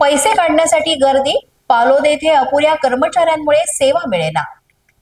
पैसे काढण्यासाठी गर्दी पालोद येथे अपुऱ्या कर्मचाऱ्यांमुळे सेवा मिळेना.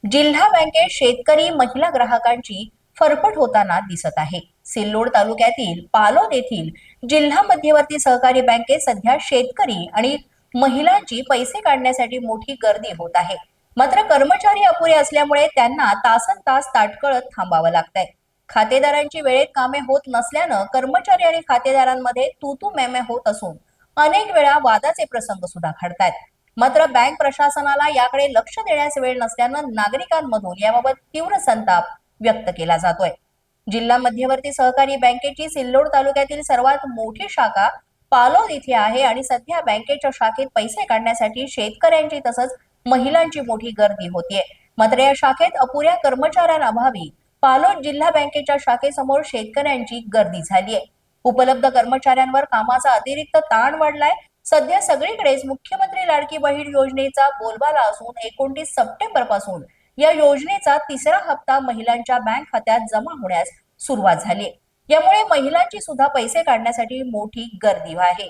जिल्हा बँकेत शेतकरी महिला ग्राहकांची फरफट होताना दिसत आहे. सिल्लोड तालुक्यातील पालोद येथील जिल्हा मध्यवर्ती सहकारी बँकेत सध्या शेतकरी आणि महिलांची पैसे काढण्यासाठी मोठी गर्दी होत आहे. मात्र कर्मचारी अपुरे असल्यामुळे त्यांना तासन तास ताटकळत थांबावं लागतंय. खातेदारांची वेळेत कामे होत नसल्यानं कर्मचारी आणि खातेदारांमध्ये तू तू मेमे होत असून अनेक वेळा वादाचे प्रसंग सुद्धा घडतायत. मात्र बँक प्रशासनाला याकडे लक्ष देण्यास वेळ नसल्यानं नागरिकांमधून याबाबत तीव्र संताप व्यक्त केला जातोय. जिल्हा मध्यवर्ती सहकारी बँकेची सिल्लोड तालुक्यातील सर्वात मोठी शाखा पालोद इथे आहे आणि सध्या बँकेच्या शाखेत पैसे काढण्यासाठी शेतकऱ्यांची तसंच महिलांची मोठी गर्दी होतीये. मात्र या शाखेत अपुऱ्या कर्मचाऱ्यांअभावी पालोद जिल्हा बँकेच्या शाखेसमोर शेतकऱ्यांची गर्दी झालीय. उपलब्ध कर्मचाऱ्यांवर कामाचा अतिरिक्त ताण वाढलाय. सध्या सगळीकडेच मुख्यमंत्री लाडकी बहीण योजनेचा बोलबाला असून एकोणतीस सप्टेंबरपासून या योजनेचा तिसरा हप्ता महिलांच्या बँक खात्यात जमा होण्यास सुरुवात झाली. यामुळे महिलांची सुद्धा पैसे काढण्यासाठी मोठी गर्दी आहे.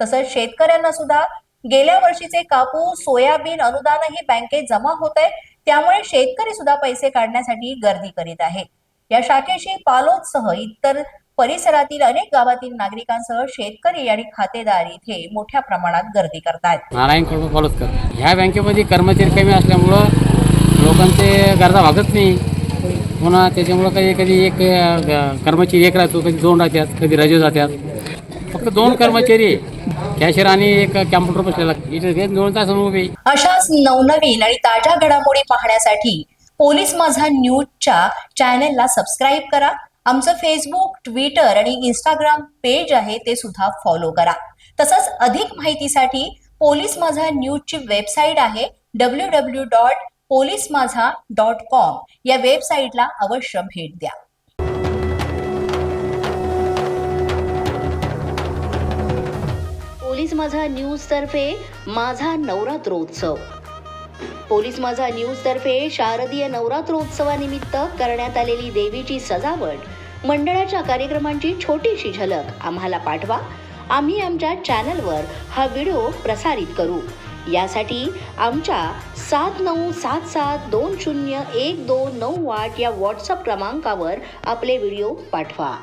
तसंच शेतकऱ्यांना सुद्धा गेल्या वर्षीचे कापूस सोयाबीन अनुदानही बँकेत जमा होत आहे त्यामुळे शेतकरी सुद्धा पैसे काढण्यासाठी गर्दी करीत आहे. या शाखेशी पालोदसह इतर परिसरातील अनेक गावातील नागरिकांसह शेतकरी आणि खातेदार इथे मोठ्या प्रमाणात गर्दी करतायत. नारायण कडू पळसकर ह्या बँकेमध्ये कर्मचारी कमी असल्यामुळं लोकांचे गरजा भागत नाही. पुन्हा त्याच्यामुळं कधी कधी एक कर्मचारी एक राहतो कधी दोन राहतात कधी रजे जातात. फक्त दोन कर्मचारी कॅशियर आणि एक कॅम्प्युटर बसलेला. इथे दोन तास उभे. अशाच नवनवीन आणि ताज्या घडामोडी पाहण्यासाठी पोलीस माझा न्यूजच्या चॅनेलला सबस्क्राईब करा. आमचं फेसबुक ट्विटर आणि इंस्टाग्राम पेज आहे ते सुद्धा फॉलो करा. तसंच अधिक माहितीसाठी पोलीस माझा न्यूजची वेबसाईट आहे W W dot police Majha dot com या वेबसाईटला अवश्य भेट द्या. पोलीस माझा न्यूज तर्फे माझा नवरात्रोत्सव. पोलीस माझा न्यूज तर्फे शारदीय नवरात्रोत्सवानिमित्त करण्यात आलेली देवीची सजावट मंडळाच्या कार्यक्रमांची छोटीशी झलक आम्हाला पाठवा. आम्ही आमच्या चॅनलवर हा व्हिडिओ प्रसारित करू. यासाठी आमच्या सात नऊ सात सात दोन शून्य एक दोन नऊ आठ या व्हॉट्सअप क्रमांकावर आपले व्हिडिओ पाठवा.